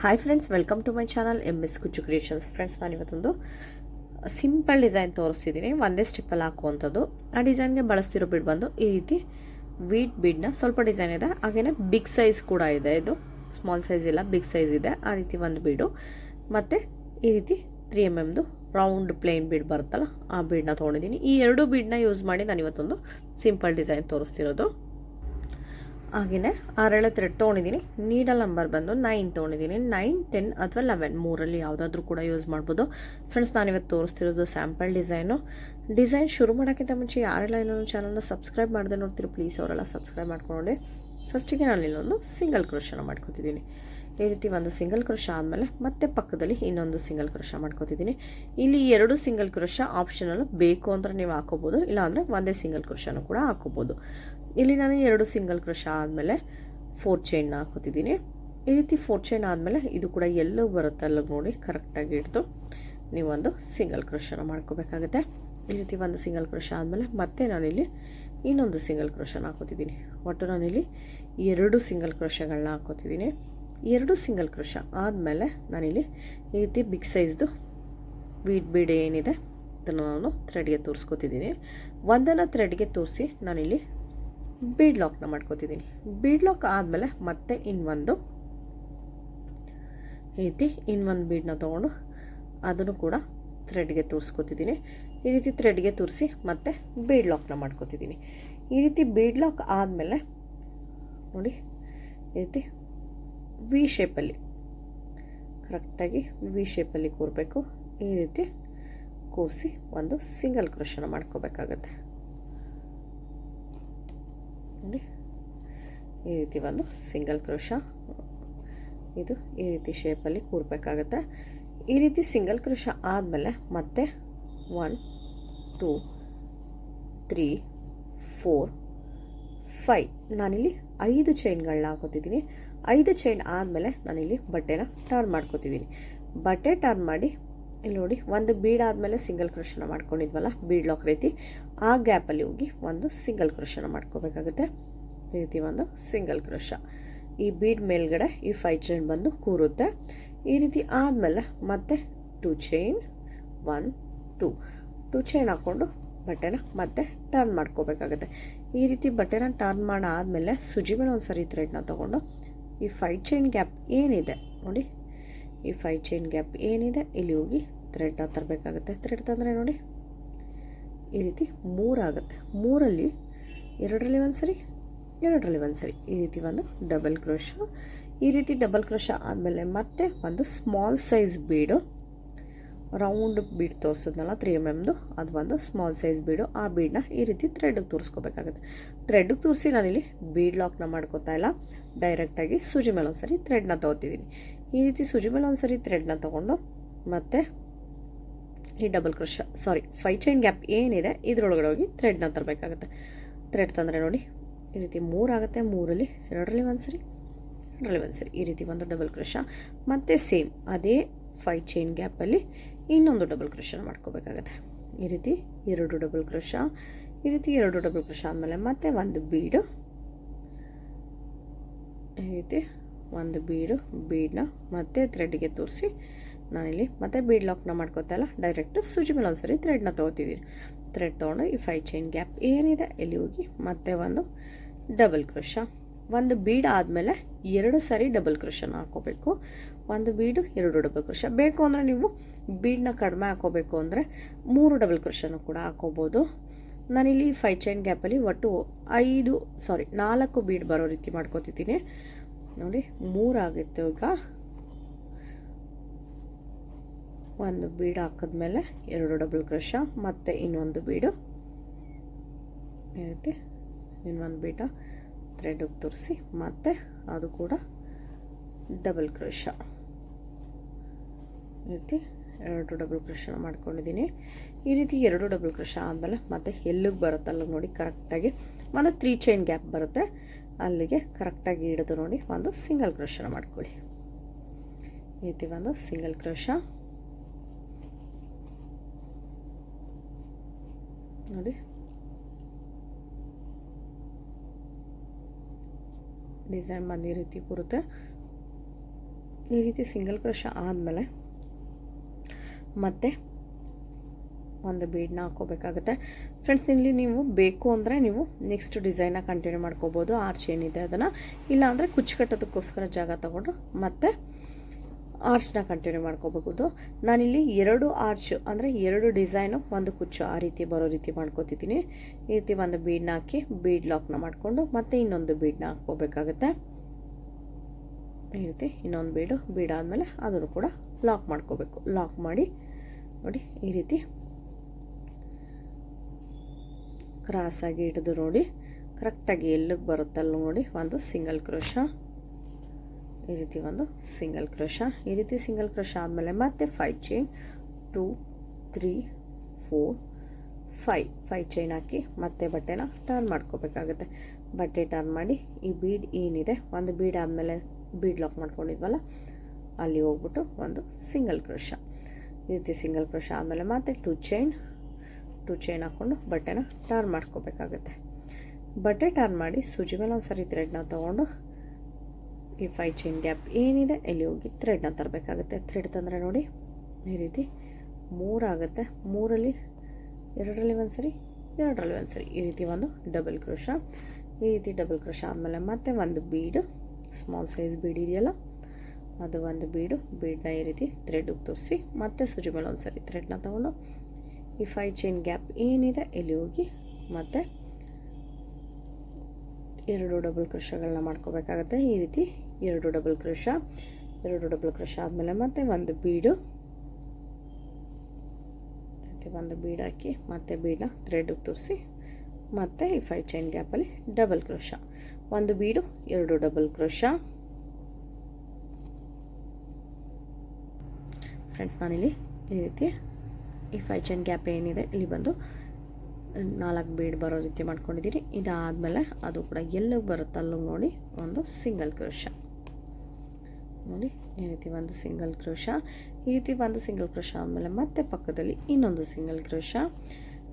Hi friends welcome to my channel M S Kuchchu creations friends ನಾನು ಇವತ್ತೊಂದು simple design ತೋರಿಸ್ತಿದ್ದೀನಿ. ಒಂದೇ ಸ್ಟಿಪ್ಪಲ್ಲಿ ಹಾಕುವಂಥದ್ದು. ಆ ಡಿಸೈನ್ಗೆ ಬಳಸ್ತಿರೋ ಬಿಡ್ ಬಂದು ಈ ರೀತಿ ವೀಟ್ ಬೀಡ್ನ ಸ್ವಲ್ಪ ಡಿಸೈನ್ ಇದೆ. ಹಾಗೆಯೇ ಬಿಗ್ ಸೈಜ್ ಕೂಡ ಇದೆ ಇದು. ಸ್ಮಾಲ್ ಸೈಜ್ ಇಲ್ಲ ಬಿಗ್ ಸೈಜ್ ಇದೆ. ಆ ರೀತಿ ಒಂದು ಬೀಡು ಮತ್ತು ಈ ರೀತಿ ತ್ರೀ ಎಂ ಎಮ್ದು ರೌಂಡ್ ಪ್ಲೇನ್ ಬೀಡ್ ಬರುತ್ತಲ್ಲ, ಆ ಬೀಡನ್ನ ತೊಗೊಂಡಿದ್ದೀನಿ. ಈ ಎರಡು ಬೀಡನ್ನ ಯೂಸ್ ಮಾಡಿ ನಾನು ಇವತ್ತೊಂದು ಸಿಂಪಲ್ ಡಿಸೈನ್ ತೋರಿಸ್ತಿರೋದು. ಹಾಗೆಯೇ ಆರೇಳೆ ಥ್ರೆಡ್ ತೊಗೊಂಡಿದ್ದೀನಿ. ನೀಡಲ್ ನಂಬರ್ ಬಂದು ನೈನ್ ತೊಗೊಂಡಿದ್ದೀನಿ. ನೈನ್ ಟೆನ್ ಅಥವಾ ಲೆವೆನ್ ಮೂರಲ್ಲಿ ಯಾವುದಾದ್ರೂ ಕೂಡ ಯೂಸ್ ಮಾಡ್ಬೋದು. ಫ್ರೆಂಡ್ಸ್ ನಾನಿವತ್ತು ತೋರಿಸ್ತಿರೋದು ಸ್ಯಾಂಪಲ್ ಡಿಸೈನು ಡಿಸೈನ್ ಶುರು ಮಾಡೋಕ್ಕಿಂತ ಮುಂಚೆ ಯಾರೆಲ್ಲ ಇಲ್ಲೊಂದು ಚಾನಲ್ನ ಸಬ್ಸ್ಕ್ರೈಬ್ ಮಾಡಿದೆ ನೋಡ್ತೀರಿ ಪ್ಲೀಸ್ ಅವರೆಲ್ಲ ಸಬ್ಸ್ಕ್ರೈಬ್ ಮಾಡ್ಕೊಂಡು ಫಸ್ಟಿಗೆ ನಾನು ಇಲ್ಲೊಂದು ಸಿಂಗಲ್ ಕ್ರೋಶನ ಮಾಡ್ಕೊತಿದ್ದೀನಿ. ಈ ರೀತಿ ಒಂದು ಸಿಂಗಲ್ ಕ್ರೋಶ ಆದಮೇಲೆ ಮತ್ತೆ ಪಕ್ಕದಲ್ಲಿ ಇನ್ನೊಂದು ಸಿಂಗಲ್ ಕ್ರೋಶ ಮಾಡ್ಕೋತಿದ್ದೀನಿ. ಇಲ್ಲಿ ಎರಡು ಸಿಂಗಲ್ ಕ್ರೋಶ ಆಪ್ಷನಲ್ಲೂ ಬೇಕು ಅಂದರೆ ನೀವು ಹಾಕೋಬೋದು, ಇಲ್ಲಾಂದರೆ ಒಂದೇ ಸಿಂಗಲ್ ಕ್ರೋಶನೂ ಕೂಡ ಹಾಕೋಬೋದು. ಇಲ್ಲಿ ನಾನು ಎರಡು ಸಿಂಗಲ್ ಕ್ರೋಶ ಆದಮೇಲೆ ಫೋರ್ ಚೈನ್ನ ಹಾಕೋತಿದ್ದೀನಿ ಈ ರೀತಿ ಫೋರ್ ಚೈನ್ ಆದಮೇಲೆ ಇದು ಕೂಡ ಎಲ್ಲೋ ಬರುತ್ತಲ್ಲ ನೋಡಿ, ಕರೆಕ್ಟಾಗಿ ಹಿಡಿದು ನೀವೊಂದು ಸಿಂಗಲ್ ಕ್ರೋಶನ ಮಾಡ್ಕೋಬೇಕಾಗುತ್ತೆ. ಈ ರೀತಿ ಒಂದು ಸಿಂಗಲ್ ಕ್ರೋಶ ಆದಮೇಲೆ ಮತ್ತೆ ನಾನಿಲ್ಲಿ ಇನ್ನೊಂದು ಸಿಂಗಲ್ ಕ್ರೋಶನ ಹಾಕೋತಿದ್ದೀನಿ ಒಟ್ಟು ನಾನಿಲ್ಲಿ ಎರಡು ಸಿಂಗಲ್ ಕ್ರೋಶಗಳನ್ನ ಹಾಕೋತಿದ್ದೀನಿ ಎರಡು ಸಿಂಗಲ್ ಕ್ರೋಶ ಆದಮೇಲೆ ನಾನಿಲ್ಲಿ ಈ ರೀತಿ ಬಿಗ್ ಸೈಜ್ದು ಬೀಡ್ ಬೀಡ್ ಏನಿದೆ ಅದನ್ನು ನಾನು ಥ್ರೆಡ್ಗೆ ತೋರಿಸ್ಕೊತಿದ್ದೀನಿ. ಒಂದನ್ನು ಥ್ರೆಡ್ಗೆ ತೋರಿಸಿ ನಾನಿಲ್ಲಿ ಬೀಡ್ ಲಾಕ್ನ ಮಾಡ್ಕೋತಿದ್ದೀನಿ ಬೀಡ್ ಲಾಕ್ ಆದಮೇಲೆ ಮತ್ತೆ ಇನ್ನೊಂದು ರೀತಿ ಇನ್ನೊಂದು ಬೀಡನ್ನ ತೊಗೊಂಡು ಅದನ್ನು ಕೂಡ ಥ್ರೆಡ್ಗೆ ತೋರಿಸ್ಕೊತಿದ್ದೀನಿ ಈ ರೀತಿ ಥ್ರೆಡ್ಗೆ ತೋರಿಸಿ ಮತ್ತೆ ಬೀಡ್ ಲಾಕ್ನ ಮಾಡ್ಕೋತಿದ್ದೀನಿ ಈ ರೀತಿ ಬೀಡ್ ಲಾಕ್ ಆದಮೇಲೆ ನೋಡಿ, ಈ ರೀತಿ ವಿ ಶೇಪಲ್ಲಿ ಕರೆಕ್ಟಾಗಿ ವಿ ಶೇಪಲ್ಲಿ ಕೂರಬೇಕು. ಈ ರೀತಿ ಕೂರಿಸಿ ಒಂದು ಸಿಂಗಲ್ ಕ್ರೋಶನ ಮಾಡ್ಕೋಬೇಕಾಗತ್ತೆ ನೋಡಿ ಈ ರೀತಿ ಒಂದು ಸಿಂಗಲ್ ಕ್ರೋಶ. ಇದು ಈ ರೀತಿ ಶೇಪಲ್ಲಿ ಕೂರಬೇಕಾಗತ್ತೆ. ಈ ರೀತಿ ಸಿಂಗಲ್ ಕ್ರೋಶ ಆದಮೇಲೆ ಮತ್ತೆ one two three four five ನಾನಿಲ್ಲಿ ಐದು ಚೈನ್ಗಳನ್ನ ಹಾಕೋತಿದ್ದೀನಿ. ಐದು ಚೈನ್ ಆದಮೇಲೆ ನಾನಿಲ್ಲಿ ಬಟ್ಟೆನ ಟರ್ನ್ ಮಾಡ್ಕೋತಿದ್ದೀನಿ. ಬಟ್ಟೆ ಟರ್ನ್ ಮಾಡಿ, ಇಲ್ಲಿ ನೋಡಿ, ಒಂದು ಬೀಡ್ ಆದಮೇಲೆ ಸಿಂಗಲ್ ಕ್ರೋಶನ ಮಾಡ್ಕೊಂಡಿದ್ವಲ್ಲ ಬೀಡ್ ಲಾಕ್ ರೀತಿ, ಆ ಗ್ಯಾಪಲ್ಲಿ ಹೋಗಿ ಒಂದು ಸಿಂಗಲ್ ಕ್ರೋಶನ ಮಾಡ್ಕೋಬೇಕಾಗುತ್ತೆ. ರೀತಿ ಒಂದು ಸಿಂಗಲ್ ಕ್ರೋಶ. ಈ ಬೀಡ್ ಮೇಲ್ಗಡೆ ಈ ಫೈವ್ ಚೈನ್ ಬಂದು ಕೂರುತ್ತೆ. ಈ ರೀತಿ ಆದಮೇಲೆ ಮತ್ತೆ two chain one two two chain ಹಾಕ್ಕೊಂಡು ಬಟ್ಟೆನ ಮತ್ತೆ ಟರ್ನ್ ಮಾಡ್ಕೋಬೇಕಾಗುತ್ತೆ. ಈ ರೀತಿ ಬಟ್ಟೆನ ಟರ್ನ್ ಮಾಡಾದಮೇಲೆ ಸುಜಿ ಮೇಲೆ ಒಂದು ಸರಿ ಥ್ರೆಡ್ನ ತೊಗೊಂಡು ಈ ಫೈವ್ ಚೈನ್ ಗ್ಯಾಪ್ ಏನಿದೆ ನೋಡಿ. ಈ ಫೈವ್ ಚೈನ್ ಗ್ಯಾಪ್ ಏನಿದೆ ಇಲ್ಲಿ ಹೋಗಿ ಥ್ರೆಡ್ನ ತರಬೇಕಾಗುತ್ತೆ. ಥ್ರೆಡ್ ತಂದರೆ ನೋಡಿ ಈ ರೀತಿ ಮೂರಾಗುತ್ತೆ. ಮೂರಲ್ಲಿ ಎರಡರಲ್ಲಿ ಒಂದು ಸರಿ ಎರಡರಲ್ಲಿ ಒಂದು ಸರಿ ಈ ರೀತಿ ಒಂದು ಡಬಲ್ ಕ್ರೋಶ ಈ ರೀತಿ ಡಬಲ್ ಕ್ರೋಶ ಆದಮೇಲೆ ಮತ್ತೆ ಒಂದು small size bead round bead ತೋರಿಸಿದ್ನಲ್ಲ three M ಎಮ್ದು ಅದು ಒಂದು ಸ್ಮಾಲ್ ಸೈಜ್ ಬೀಡು ಆ ಬೀಡನ್ನ ಈ ರೀತಿ ಥ್ರೆಡ್ಗೆ ತೋರಿಸ್ಕೋಬೇಕಾಗುತ್ತೆ. ಥ್ರೆಡ್ಗೆ ತೋರಿಸಿ ನಾನಿಲ್ಲಿ ಬೀಡ್ ಲಾಕ್ನ ಮಾಡ್ಕೋತಾ ಇಲ್ಲ. ಡೈರೆಕ್ಟಾಗಿ ಸೂಜಿ ಮೇಲೆ ಒಂದು ಸರಿ ಥ್ರೆಡ್ನ ತೊಗೋತಿದ್ದೀನಿ ಈ ರೀತಿ ಸೂಜಿ ಮೇಲೆ ಒಂದು ಸರಿ ಥ್ರೆಡ್ನ ತೊಗೊಂಡು ಮತ್ತು ಈ double crochet sorry five chain gap ಏನಿದೆ, ಇದರೊಳಗಡೆ ಹೋಗಿ ಥ್ರೆಡ್ನ ತರಬೇಕಾಗುತ್ತೆ. ಥ್ರೆಡ್ ತಂದರೆ ನೋಡಿ ಈ ರೀತಿ ಮೂರಾಗುತ್ತೆ ಮೂರಲ್ಲಿ ಎರಡರಲ್ಲಿ ಒಂದು ಸರಿ, ಎರಡರಲ್ಲಿ ಒಂದು ಸರಿ. ಈ ರೀತಿ ಒಂದು ಡಬಲ್ ಕ್ರೋಶ ಮತ್ತು ಸೇಮ್ ಅದೇ ಫೈ ಚೈನ್ ಗ್ಯಾಪಲ್ಲಿ ಇನ್ನೊಂದು ಡಬಲ್ ಕ್ರೋಶನ ಮಾಡ್ಕೋಬೇಕಾಗತ್ತೆ. ಈ ರೀತಿ ಎರಡು ಡಬಲ್ ಕ್ರೋಶ ಈ ರೀತಿ ಎರಡು ಡಬಲ್ ಕ್ರೋಶ ಆದಮೇಲೆ ಮತ್ತೆ ಒಂದು ಬೀಡು ಈ ರೀತಿ ಒಂದು ಬೀಡು ಬೀಡನ್ನ ಮತ್ತೆ ಥ್ರೆಡ್ಗೆ ತೋರಿಸಿ ನಾನಿಲ್ಲಿ ಮತ್ತೆ ಬೀಡ್ ಲಾಕ್ನ ಮಾಡ್ಕೋತಲ್ಲ ಡೈರೆಕ್ಟ್ ಸೂಜಿ ಮೇಲೆ ಒಂದು ಸರಿ ಥ್ರೆಡ್ನ ತೊಗೋತಿದ್ದೀನಿ ಥ್ರೆಡ್ ತೊಗೊಂಡು ಈ ಫೈ ಚೈನ್ ಗ್ಯಾಪ್ ಏನಿದೆ ಇಲ್ಲಿ ಹೋಗಿ, ಮತ್ತೆ ಒಂದು ಡಬಲ್ ಕ್ರೋಶ. ಒಂದು ಬೀಡ್ ಆದಮೇಲೆ ಎರಡು ಸಾರಿ ಡಬಲ್ ಕ್ರೋಶನ ಹಾಕೋಬೇಕು. ಒಂದು ಬೀಡು, ಎರಡು ಡಬಲ್ ಕ್ರೋಶ. ಬೇಕು ಅಂದರೆ ನೀವು ಬೀಡನ್ನ ಕಡಿಮೆ ಹಾಕೋಬೇಕು ಅಂದರೆ ಮೂರು ಡಬಲ್ ಕ್ರೋಶನೂ ಕೂಡ ಹಾಕೋಬೋದು. ನಾನಿಲ್ಲಿ ಫೈವ್ ಚೈನ್ ಗ್ಯಾಪಲ್ಲಿ ಒಟ್ಟು ಐದು ಸಾರಿ ನಾಲ್ಕು ಬೀಡ್ ಬರೋ ರೀತಿ ಮಾಡ್ಕೋತಿದ್ದೀನಿ. ನೋಡಿ ಮೂರಾಗಿತ್ತು ಈಗ. ಒಂದು ಬೀಡ್ ಹಾಕಿದ್ಮೇಲೆ ಎರಡು ಡಬಲ್ ಕ್ರೋಶ, ಮತ್ತು ಇನ್ನೊಂದು ಬೀಡು. ಈ ರೀತಿ ಇನ್ನೊಂದು ಬೀಟ ಥ್ರೆಡ್ಗೆ ತುರಿಸಿ, ಮತ್ತೆ ಅದು ಕೂಡ ಡಬಲ್ ಕ್ರೋಶ ಈ ರೀತಿ ಎರಡು ಡಬಲ್ ಕ್ರೋಶನ ಮಾಡ್ಕೊಂಡಿದ್ದೀನಿ ಈ ರೀತಿ ಎರಡು ಡಬಲ್ ಕ್ರೋಶ ಆದಮೇಲೆ ಮತ್ತೆ ಎಲ್ಲಿಗೆ ಬರುತ್ತಲ್ಲ ನೋಡಿ ಕರೆಕ್ಟಾಗಿ ಒಂದು ತ್ರೀ ಚೈನ್ ಗ್ಯಾಪ್ ಬರುತ್ತೆ. ಅಲ್ಲಿಗೆ ಕರೆಕ್ಟಾಗಿ ಹಿಡಿದು ನೋಡಿ ಒಂದು ಸಿಂಗಲ್ ಕ್ರೋಶನ ಮಾಡ್ಕೊಳ್ಳಿ. ಈ ರೀತಿ ಒಂದು ಸಿಂಗಲ್ ಕ್ರೋಶ ನೋಡಿ. ಡಿಸೈನ್ ಬಂದು ಈ ರೀತಿ ಕೂರುತ್ತೆ. ಈ ರೀತಿ ಸಿಂಗಲ್ ಕ್ರೋಶ ಆದಮೇಲೆ ಮತ್ತೆ ಒಂದು ಬೀಡನ್ನ ಹಾಕೋಬೇಕಾಗುತ್ತೆ ಫ್ರೆಂಡ್ಸ್, ಇಲ್ಲಿ ನೀವು ಬೇಕು ಅಂದರೆ ನೀವು ನೆಕ್ಸ್ಟ್ ಡಿಸೈನ ಕಂಟಿನ್ಯೂ ಮಾಡ್ಕೋಬೋದು. ಆರ್ಚ್ ಏನಿದೆ ಅದನ್ನು. ಇಲ್ಲಾಂದರೆ ಕುಚ್ಚು ಕಟ್ಟೋದಕ್ಕೋಸ್ಕರ ಜಾಗ ತಗೊಂಡು ಮತ್ತೆ ಆರ್ಚ್ನ ಕಂಟಿನ್ಯೂ ಮಾಡ್ಕೋಬಹುದು ನಾನಿಲ್ಲಿ ಎರಡು ಆರ್ಚ್, ಅಂದರೆ ಎರಡು ಡಿಸೈನು, ಒಂದು ಕುಚ್ಚು ಆ ರೀತಿ ಬರೋ ರೀತಿ ಮಾಡ್ಕೋತಿದ್ದೀನಿ. ಈ ರೀತಿ ಒಂದು ಬೀಡ್ನ ಹಾಕಿ ಬೀಡ್ ಲಾಕ್ನ ಮಾಡಿಕೊಂಡು ಮತ್ತೆ ಇನ್ನೊಂದು ಬೀಡ್ನ ಹಾಕ್ಕೋಬೇಕಾಗತ್ತೆ. ಈ ರೀತಿ ಇನ್ನೊಂದು ಬೀಡು ಬೀಡಾದಮೇಲೆ ಅದನ್ನು ಕೂಡ ಲಾಕ್ ಮಾಡ್ಕೋಬೇಕು. ಲಾಕ್ ಮಾಡಿ, ನೋಡಿ, ಈ ರೀತಿ ಕ್ರಾಸಾಗಿ ಹಿಡಿದು ನೋಡಿ, ಕರೆಕ್ಟಾಗಿ ಎಲ್ಲಿಗೆ ಬರುತ್ತಲ್ಲ ನೋಡಿ, ಒಂದು ಸಿಂಗಲ್ ಕ್ರೋಶ. ಈ ರೀತಿ ಒಂದು ಸಿಂಗಲ್ ಕ್ರೋಶ ಈ ರೀತಿ ಸಿಂಗಲ್ ಕ್ರೋಶ ಆದಮೇಲೆ ಮತ್ತೆ five chain two three four five five chain ಹಾಕಿ ಮತ್ತೆ ಬಟ್ಟೆನ ಟರ್ನ್ ಮಾಡ್ಕೋಬೇಕಾಗುತ್ತೆ. ಬಟ್ಟೆ ಟರ್ನ್ ಮಾಡಿ ಈ ಬೀಡ್ ಏನಿದೆ, ಒಂದು ಬೀಡ್ ಆದಮೇಲೆ ಬೀಡ್ ಲಾಕ್ ಮಾಡ್ಕೊಂಡಿದ್ವಲ್ಲ, ಅಲ್ಲಿ ಹೋಗ್ಬಿಟ್ಟು ಒಂದು ಸಿಂಗಲ್ ಕ್ರೋಶ ಈ ರೀತಿ ಸಿಂಗಲ್ ಕ್ರೋಶ ಆದಮೇಲೆ ಮತ್ತೆ ಟೂ ಚೈನ್ ಟೂ ಚೈನ್ ಹಾಕ್ಕೊಂಡು ಬಟ್ಟೆನ ಟರ್ನ್ ಮಾಡ್ಕೋಬೇಕಾಗುತ್ತೆ. ಬಟ್ಟೆ ಟರ್ನ್ ಮಾಡಿ, ಸೂಜಿ ಮೇಲೆ ಒಂದು ಸರಿ ಥ್ರೆಡ್ನ ತೊಗೊಂಡು ಈ ಫೈ ಚೈನ್ ಗ್ಯಾಪ್ ಏನಿದೆ ಇಲ್ಲಿ ಹೋಗಿ ಥ್ರೆಡ್ನ ತರಬೇಕಾಗುತ್ತೆ. ಥ್ರೆಡ್ ತಂದರೆ ನೋಡಿ, ಈ ರೀತಿ ಮೂರಾಗುತ್ತೆ ಮೂರಲ್ಲಿ ಎರಡರಲ್ಲಿ ಒಂದು ಸರಿ ಎರಡರಲ್ಲಿ ಒಂದು ಸರಿ ಈ ರೀತಿ ಒಂದು ಡಬಲ್ ಕ್ರೋಶ ಈ ರೀತಿ ಡಬಲ್ ಕ್ರೋಶ ಆದಮೇಲೆ ಮತ್ತೆ ಒಂದು ಬೀಡು ಸ್ಮಾಲ್ ಸೈಜ್ ಬೀಡ್ ಇದೆಯಲ್ಲ, ಅದು ಒಂದು ಬೀಡು ಬೀಡನ್ನ ಈ ರೀತಿ ಥ್ರೆಡ್ಗೆ ತೋರಿಸಿ ಮತ್ತೆ ಸುಜಿ ಮೇಲೆ ಒಂದು ಸರಿ ಥ್ರೆಡ್ನ ತಗೊಂಡು ಈ ಫೈ ಚೈನ್ ಗ್ಯಾಪ್ ಏನಿದೆ ಇಲ್ಲಿ ಹೋಗಿ ಮತ್ತೆ ಎರಡು ಡಬಲ್ ಕ್ರೋಶಗಳನ್ನ ಮಾಡ್ಕೋಬೇಕಾಗತ್ತೆ. ಈ ರೀತಿ ಎರಡು ಡಬಲ್ ಕ್ರೋಶ ಎರಡು ಡಬಲ್ ಕ್ರೋಶ ಆದಮೇಲೆ ಮತ್ತೆ ಒಂದು ಬೀಡು. ಮತ್ತು ಒಂದು ಬೀಡ್ ಹಾಕಿ, ಮತ್ತೆ ಬೀಡನ್ನ ಥ್ರೆಡ್ಗೆ ತೋರಿಸಿ, ಮತ್ತು ಈ ಫೈವ್ ಚೈನ್ ಗ್ಯಾಪಲ್ಲಿ ಡಬಲ್ ಕ್ರೋಶ ಒಂದು ಬೀಡು, ಎರಡು ಡಬಲ್ ಕ್ರೋಶ ಫ್ರೆಂಡ್ಸ್ ನಾನಿಲ್ಲಿ ಈ ರೀತಿ ಈ ಫೈವ್ ಚೈನ್ ಗ್ಯಾಪ್ ಏನಿದೆ, ಇಲ್ಲಿ ಬಂದು ನಾಲ್ಕು ಬೀಡ್ ಬರೋ ರೀತಿ ಮಾಡ್ಕೊಂಡಿದ್ದೀರಿ ಇದಾದಮೇಲೆ ಅದು ಕೂಡ ಎಲ್ಲಿಗೆ ಬರುತ್ತಲ್ಲೂ ನೋಡಿ, ಒಂದು ಸಿಂಗಲ್ ಕ್ರೋಶ ನೋಡಿ, ಈ ರೀತಿ ಒಂದು ಸಿಂಗಲ್ ಕ್ರೋಶ ಈ ರೀತಿ ಒಂದು ಸಿಂಗಲ್ ಕ್ರೋಶ ಆದಮೇಲೆ ಮತ್ತೆ ಪಕ್ಕದಲ್ಲಿ ಇನ್ನೊಂದು ಸಿಂಗಲ್ ಕ್ರೋಶ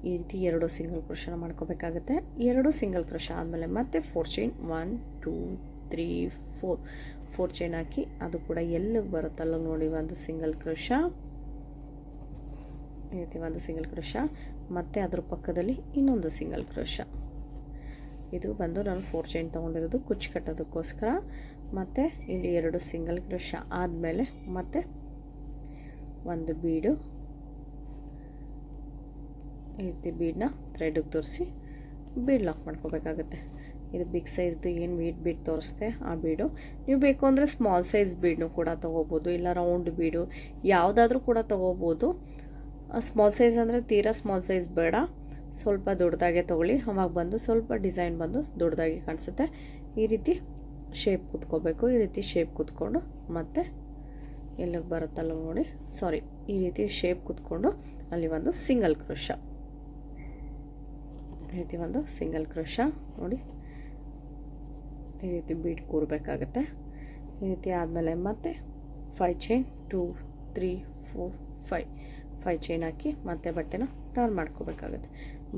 ಈ ರೀತಿ ಎರಡು ಸಿಂಗಲ್ ಕ್ರೋಶನ ಮಾಡ್ಕೋಬೇಕಾಗುತ್ತೆ. ಎರಡು ಸಿಂಗಲ್ ಕ್ರೋಶ ಆದಮೇಲೆ ಮತ್ತೆ four chain one two three four four chain ಹಾಕಿ ಅದು ಕೂಡ ಎಲ್ಲಿಗೆ ಬರುತ್ತಲ್ಲ ನೋಡಿ ಒಂದು ಸಿಂಗಲ್ ಕ್ರೋಶ ಈ ರೀತಿ ಒಂದು ಸಿಂಗಲ್ ಕ್ರೋಶ ಮತ್ತೆ ಅದ್ರ ಪಕ್ಕದಲ್ಲಿ ಇನ್ನೊಂದು ಸಿಂಗಲ್ ಕ್ರೋಶ ಇದು ಬಂದು ನಾನು ಫೋರ್ ಚೈನ್ ತೊಗೊಂಡಿರೋದು ಕುಚ್ಚು ಕಟ್ಟೋದಕ್ಕೋಸ್ಕರ ಮತ್ತು ಇಲ್ಲಿ ಎರಡು ಸಿಂಗಲ್ ಕ್ರೋಶ ಆದಮೇಲೆ ಮತ್ತೆ ಒಂದು ಬೀಡು ಈ ರೀತಿ ಬೀಡನ್ನ ಥ್ರೆಡ್ಗೆ ತೋರಿಸಿ ಬೀಡ್ ಲಾಕ್ ಮಾಡ್ಕೋಬೇಕಾಗತ್ತೆ. ಇದು ಬಿಗ್ ಸೈಜ್ದು ಏನು ಬೀಡ್ ಬೀಡ್ ತೋರಿಸ್ದೆ ಆ ಬೀಡು ನೀವು ಬೇಕು ಅಂದರೆ ಸ್ಮಾಲ್ ಸೈಜ್ ಬೀಡ್ನು ಕೂಡ ತೊಗೋಬೋದು, ಇಲ್ಲ ರೌಂಡ್ ಬೀಡು ಯಾವುದಾದ್ರೂ ಕೂಡ ತೊಗೋಬೋದು. ಸ್ಮಾಲ್ ಸೈಜ್ ಅಂದರೆ ತೀರಾ ಸ್ಮಾಲ್ ಸೈಜ್ ಬೇಡ. ಸ್ವಲ್ಪ ದೊಡ್ಡದಾಗೆ ತೊಗೊಳ್ಳಿ. ಅವಾಗ ಬಂದು ಸ್ವಲ್ಪ ಡಿಸೈನ್ ಬಂದು ದೊಡ್ಡದಾಗಿ ಕಾಣಿಸುತ್ತೆ. ಈ ರೀತಿ ಶೇಪ್ ಕುತ್ಕೋಬೇಕು, ಈ ರೀತಿ ಶೇಪ್ ಕುತ್ಕೊಂಡು ಮತ್ತೆ ಎಲ್ಲಿಗೆ ಬರುತ್ತಲ್ಲ ನೋಡಿ. ಸಾರಿ ಈ ರೀತಿ ಶೇಪ್ ಕುತ್ಕೊಂಡು ಅಲ್ಲಿ ಒಂದು ಸಿಂಗಲ್ ಕ್ರೋಶ ಈ ರೀತಿ ಒಂದು ಸಿಂಗಲ್ ಕ್ರೋಶ ನೋಡಿ. ಈ ರೀತಿ ಬೀಟ್ ಕೂರಬೇಕಾಗತ್ತೆ. ಈ ರೀತಿ ಆದಮೇಲೆ ಮತ್ತೆ five chain two three four five five chain ಹಾಕಿ ಮತ್ತೆ ಬಟ್ಟೆನ ಟರ್ನ್ ಮಾಡ್ಕೋಬೇಕಾಗುತ್ತೆ.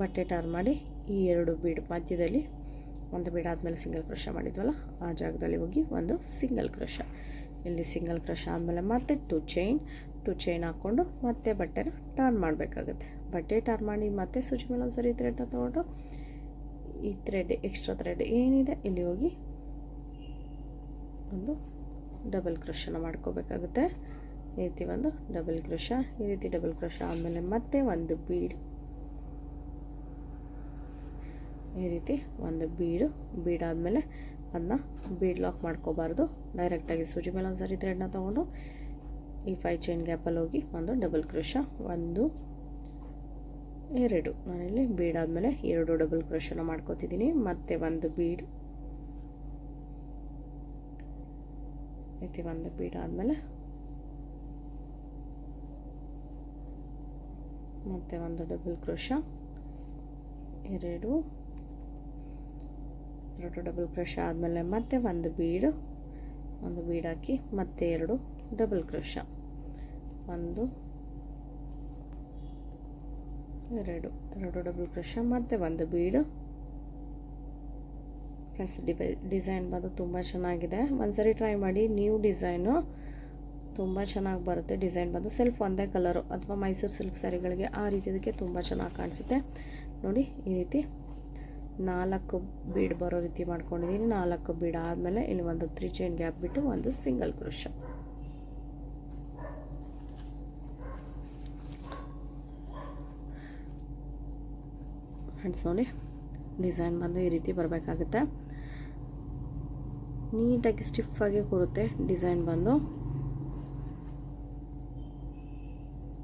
ಬಟ್ಟೆ ಟರ್ನ್ ಮಾಡಿ ಈ ಎರಡು ಬೀಡ್ ಮಧ್ಯದಲ್ಲಿ ಒಂದು ಬೀಡ್ ಆದಮೇಲೆ ಸಿಂಗಲ್ ಕ್ರೋಶ ಮಾಡಿದ್ವಲ್ಲ, ಆ ಜಾಗದಲ್ಲಿ ಹೋಗಿ ಒಂದು ಸಿಂಗಲ್ ಕ್ರೋಶ ಇಲ್ಲಿ ಸಿಂಗಲ್ ಕ್ರೋಶ ಆದಮೇಲೆ ಮತ್ತೆ ಟು ಚೈನ್ ಟು ಚೈನ್ ಹಾಕ್ಕೊಂಡು ಮತ್ತೆ ಬಟ್ಟೆನ ಟರ್ನ್ ಮಾಡಬೇಕಾಗುತ್ತೆ. ಬಟ್ಟೆ ಟರ್ನ್ ಮಾಡಿ ಮತ್ತೆ ಸ್ವಿಚ್ ಮೇಲೆ ಒಂದು ಸರಿ ಥ್ರೆಡ್ನ ತೊಗೊಂಡು, ಈ ಥ್ರೆಡ್ ಎಕ್ಸ್ಟ್ರಾ ಥ್ರೆಡ್ ಏನಿದೆ, ಇಲ್ಲಿ ಹೋಗಿ ಒಂದು ಡಬಲ್ ಕ್ರೋಶನ ಮಾಡ್ಕೋಬೇಕಾಗುತ್ತೆ. ಈ ರೀತಿ ಒಂದು ಡಬಲ್ ಕ್ರೋಶ ಈ ರೀತಿ ಡಬಲ್ ಕ್ರೋಶ ಆದಮೇಲೆ ಮತ್ತೆ ಒಂದು ಬೀಡ್. ಈ ರೀತಿ ಒಂದು ಬೀಡು ಬೀಡಾದಮೇಲೆ ಅದನ್ನ ಬೀಡ್ ಲಾಕ್ ಮಾಡ್ಕೋಬಾರ್ದು. ಡೈರೆಕ್ಟಾಗಿ ಸೂಜಿ ಮೇಲೆ ಒಂದು ಸರಿ ಥ್ರೆಡ್ನ ತೊಗೊಂಡು ಈ ಫೈ ಚೈನ್ ಗ್ಯಾಪಲ್ಲಿ ಹೋಗಿ ಒಂದು ಡಬಲ್ ಕ್ರೋಶ ಒಂದು, ಎರಡು. ನಾನಿಲ್ಲಿ ಬೀಡ್ ಆದಮೇಲೆ ಎರಡು ಡಬಲ್ ಕ್ರೋಶನ ಮಾಡ್ಕೋತಿದ್ದೀನಿ. ಮತ್ತೆ ಒಂದು ಬೀಡ್. ಐತಿ ಒಂದು ಬೀಡ್ ಆದಮೇಲೆ ಮತ್ತೆ ಒಂದು ಡಬಲ್ ಕ್ರೋಶ ಎರಡು. ಎರಡು ಡಬಲ್ ಕ್ರೋಶ ಆದಮೇಲೆ ಮತ್ತೆ ಒಂದು ಬೀಡು, ಒಂದು ಬೀಡ್ ಹಾಕಿ ಮತ್ತೆ ಎರಡು ಡಬಲ್ ಕ್ರೋಶ ಒಂದು, ಎರಡು ಎರಡು ಡಬಲ್ ಕ್ರೋಶ ಮತ್ತೆ ಒಂದು ಬೀಡು. ಫ್ರೆಂಡ್ಸ್ ಡಿಸೈನ್ ಬಂದು ತುಂಬ ಚೆನ್ನಾಗಿದೆ. ಒಂದ್ಸರಿ ಟ್ರೈ ಮಾಡಿ, ನ್ಯೂ ಡಿಸೈನು ತುಂಬ ಚೆನ್ನಾಗಿ ಬರುತ್ತೆ. ಡಿಸೈನ್ ಬಂದು ಸೆಲ್ಫ್ ಒಂದೇ ಕಲರು. ಅಥವಾ ಮೈಸೂರು ಸಿಲ್ಕ್ ಸ್ಯಾರಿಗಳಿಗೆ ಆ ರೀತಿಯದಕ್ಕೆ ತುಂಬ ಚೆನ್ನಾಗಿ ಕಾಣಿಸುತ್ತೆ. ನೋಡಿ, ಈ ರೀತಿ ನಾಲ್ಕು ಬೀಡ್ ಬರೋ ರೀತಿ ಮಾಡ್ಕೊಂಡಿದ್ದೀನಿ ನಾಲ್ಕು ಬೀಡ್ ಆದಮೇಲೆ ಇಲ್ಲಿ ಒಂದು ತ್ರೀ ಚೈನ್ ಗ್ಯಾಪ್ ಬಿಟ್ಟು ಒಂದು ಸಿಂಗಲ್ ಕ್ರೋಶ ಫ್ರೆಂಡ್ಸ್ ನೋಡಿ ಡಿಸೈನ್ ಬಂದು ಈ ರೀತಿ ಬರಬೇಕಾಗುತ್ತೆ. ನೀಟಾಗಿ ಸ್ಟಿಫಾಗಿ ಕೂರುತ್ತೆ ಡಿಸೈನ್ ಬಂದು.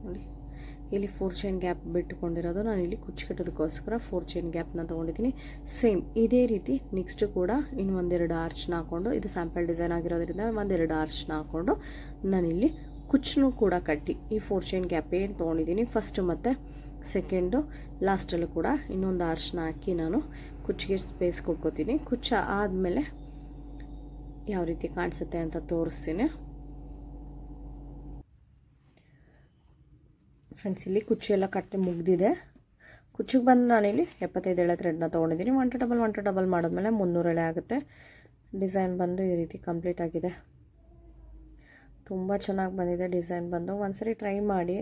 ನೋಡಿ. ಇಲ್ಲಿ ಫೋರ್ ಚೈನ್ ಗ್ಯಾಪ್ ಬಿಟ್ಟುಕೊಂಡಿರೋದು. ನಾನು ಇಲ್ಲಿ ಕುಚ್ಚು ಕಟ್ಟೋದಕ್ಕೋಸ್ಕರ ಫೋರ್ ಚೈನ್ ಗ್ಯಾಪ್ನ ತೊಗೊಂಡಿದ್ದೀನಿ. ಸೇಮ್ ಇದೇ ರೀತಿ ನೆಕ್ಸ್ಟು ಕೂಡ ಇನ್ನು ಒಂದೆರಡು ಆರ್ಚ್ನ ಹಾಕ್ಕೊಂಡು ಇದು ಸ್ಯಾಂಪಲ್ ಡಿಸೈನ್ ಆಗಿರೋದ್ರಿಂದ ಒಂದೆರಡು ಆರ್ಚ್ನ ಹಾಕ್ಕೊಂಡು ನಾನಿಲ್ಲಿ ಕುಚ್ಚನ್ನು ಕೂಡ ಕಟ್ಟಿ ಈ ಫೋರ್ ಚೈನ್ ಗ್ಯಾಪ್ ಏನು ತೊಗೊಂಡಿದ್ದೀನಿ. ಫಸ್ಟ್ ಮತ್ತು ಸೆಕೆಂಡು ಲಾಸ್ಟಲ್ಲೂ ಕೂಡ ಇನ್ನೊಂದು ಆರ್ಚ್ನ ಹಾಕಿ ನಾನು ಕುಚ್ಚಿಗೆ ಸ್ಪೇಸ್ ಕೊಟ್ಕೋತೀನಿ. ಕುಚ್ಚ ಆದಮೇಲೆ ಯಾವ ರೀತಿ ಕಾಣಿಸುತ್ತೆ ಅಂತ ತೋರಿಸ್ತೀನಿ. ಫ್ರೆಂಡ್ಸ್ ಇಲ್ಲಿ ಕುಚ್ಚಿ ಎಲ್ಲ ಕಟ್ಟಿ ಮುಗ್ದಿದೆ. ಕುಚ್ಚಿಗೆ ಬಂದು ನಾನಿಲ್ಲಿ ಎಪ್ಪತ್ತೈದು ಎಳೆ ಥ್ರೆಡ್ನ ತೊಗೊಂಡಿದ್ದೀನಿ. One two double one two double ಮಾಡಿದ್ಮೇಲೆ ಮುನ್ನೂರು ಎಳೆ ಆಗುತ್ತೆ. ಡಿಸೈನ್ ಬಂದು ಈ ರೀತಿ ಕಂಪ್ಲೀಟ್ ಆಗಿದೆ. ತುಂಬ ಚೆನ್ನಾಗಿ ಬಂದಿದೆ ಡಿಸೈನ್ ಬಂದು. ಒಂದ್ಸರಿ ಟ್ರೈ ಮಾಡಿ.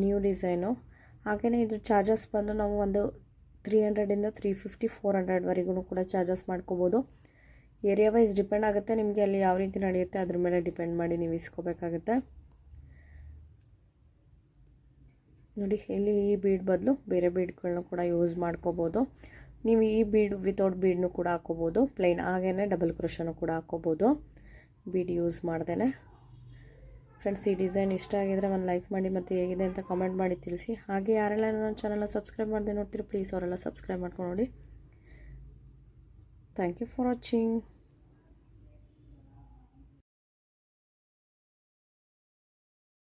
ನ್ಯೂ ಡಿಸೈನು ಹಾಗೆಯೇ ಇದು ಚಾರ್ಜಸ್ ಬಂದು ನಾವು ಒಂದು ತ್ರೀ ಹಂಡ್ರೆಡಿಂದ ತ್ರೀ ಫಿಫ್ಟಿ ಫೋರ್ ಹಂಡ್ರೆಡ್ವರೆಗೂ ಕೂಡ ಚಾರ್ಜಸ್ ಮಾಡ್ಕೋಬೋದು. ಏರಿಯಾ ವೈಸ್ ಡಿಪೆಂಡ್ ಆಗುತ್ತೆ ನಿಮಗೆ ಅಲ್ಲಿ ಯಾವ ರೀತಿ ನಡೆಯುತ್ತೆ. ಅದ್ರ ಮೇಲೆ ಡಿಪೆಂಡ್ ಮಾಡಿ ನೀವು ಇಸ್ಕೋಬೇಕಾಗುತ್ತೆ. ನೋಡಿ, ಇಲ್ಲಿ ಈ ಬೀಡ್ ಬದಲು ಬೇರೆ ಬೀಡ್ಗಳನ್ನ ಕೂಡ ಯೂಸ್ ಮಾಡ್ಕೋಬೋದು. ನೀವು ಈ ಬೀಡ್ ವಿತೌಟ್ ಬೀಡ್ನು ಕೂಡ ಹಾಕೋಬೋದು. ಪ್ಲೈನ್ ಹಾಗೇ ಡಬಲ್ ಕ್ರೋಷನ್ನು ಕೂಡ ಹಾಕೋಬೋದು. ಬೀಡ್ ಯೂಸ್ ಮಾಡ್ದೇ ಫ್ರೆಂಡ್ಸ್ ಈ ಡಿಸೈನ್ ಇಷ್ಟ ಆಗಿದ್ರೆ ಒಂದು ಲೈಕ್ ಮಾಡಿ ಮತ್ತು ಹೇಗಿದೆ ಅಂತ ಕಾಮೆಂಟ್ ಮಾಡಿ ತಿಳಿಸಿ. ಹಾಗೆ ಯಾರೆಲ್ಲ ನನ್ನ ಚಾನಲ್ನ ಸಬ್ಸ್ಕ್ರೈಬ್ ಮಾಡದೆ ನೋಡ್ತೀರಿ ಪ್ಲೀಸ್ ಅವರೆಲ್ಲ ಸಬ್ಸ್ಕ್ರೈಬ್ ಮಾಡ್ಕೊಂಡು ನೋಡಿ. Thank you for watching